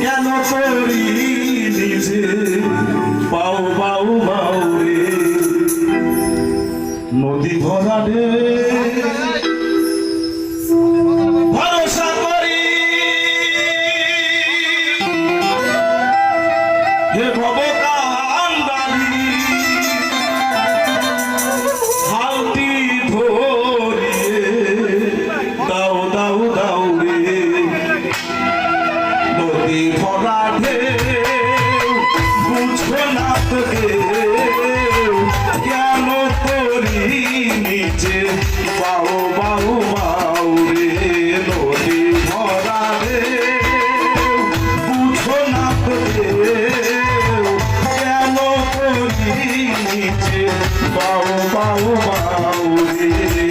কেন করি নিজে? পাও পাও পাও রে নদী ভরা রে সাগরে ভরা ঢেউ বুঝবে না তো কেন করি নিচে বাউ বাউ বাউ রে, নদী ভরা রে বুঝো না তো কেন করি নিচে বাউ বাউ বাউ রে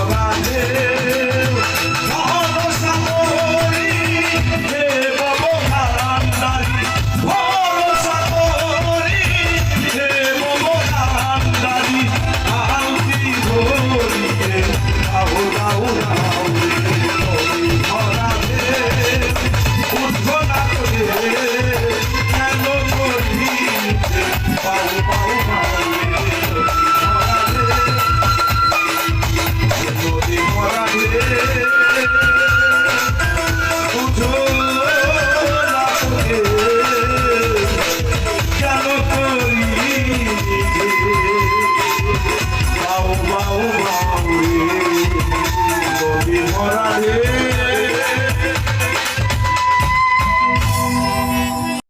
i live